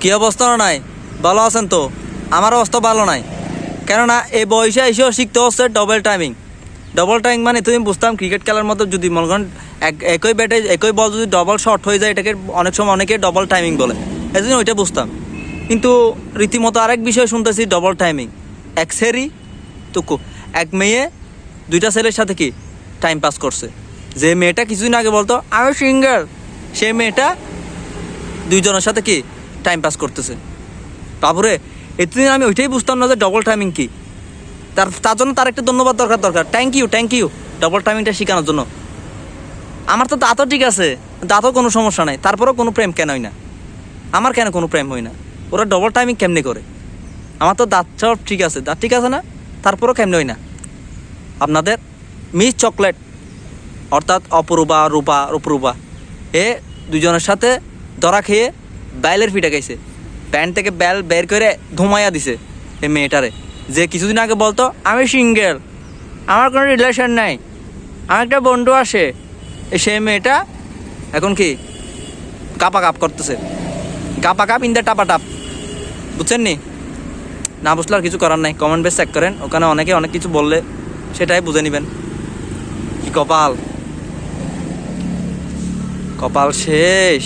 কি অবস্থা নাই? ভালো আছেন তো? আমার অবস্থা ভালো নাই। কেননা এই বয়সে এসেও শিখতে হচ্ছে ডবল টাইমিং ডবল টাইমিং মানে তুমি বুঝতাম ক্রিকেট খেলার মতো যদি মনে করেন এক- একই ব্যাটে একই বল যদি ডবল শট হয়ে যায়, এটাকে অনেক সময় অনেকে ডবল টাইমিং বলে। এই জন্য ওইটা বুঝতাম। কিন্তু রীতিমতো আরেক বিষয় শুনতেছি ডবল টাইমিং এক সেরি টুকু। এক মেয়ে, দুইটা ছেলের সাথে কি টাইম পাস করছে। যে মেয়েটা কিছুদিন আগে বলতো আমি সিঙ্গার সেই মেয়েটা দুইজনের সাথে কি টাইম পাস করতেছে। বাবুরে এতদিন আমি ওইটাই বুঝতাম না যে ডবল টাইমিং কি। তার তার জন্য তার একটা ধন্যবাদ দরকার দরকার। Thank you thank you double টাইমিংটা শেখানোর জন্য। আমার তো দাঁতও ঠিক আছে। দাঁতও কোনো সমস্যা নাই। তারপরেও কোনো প্রেম কেন হয় না? আমার কেন কোনো প্রেম হয় না? ওরা ডবল টাইমিং কেমনি করে? আমার তো দাঁত সব ঠিক আছে। দাঁত ঠিক আছে না? তারপরেও কেমনি হয় না? আপনাদের মিস চকলেট, অর্থাৎ অপরূপা, রূপা, অপরূপা, এ দুজনের সাথে ধরা খেয়ে বাইলের ফিটা খাইছে। প্যান্ট থেকে ব্যাল বের করে ধুমাইয়া দিছে এই মেয়েটারে। যে কিছুদিন আগে বলতো, আমি সিঙ্গেল, আমার কোনো রিলেশন নাই, আমার একটা বন্ধু আসে। সেই মেয়েটা এখন কি কাপা কাপ করতেছে। কাপা কাপ ইন্দা টাপা টাপ। বুঝছেন নি? না বুঝলে আর কিছু করার নাই। কমেন্ট বেস চেক করেন। ওখানে অনেকে অনেক কিছু বললে সেটাই বুঝে নেবেন। কি কপাল? কপাল শেষ।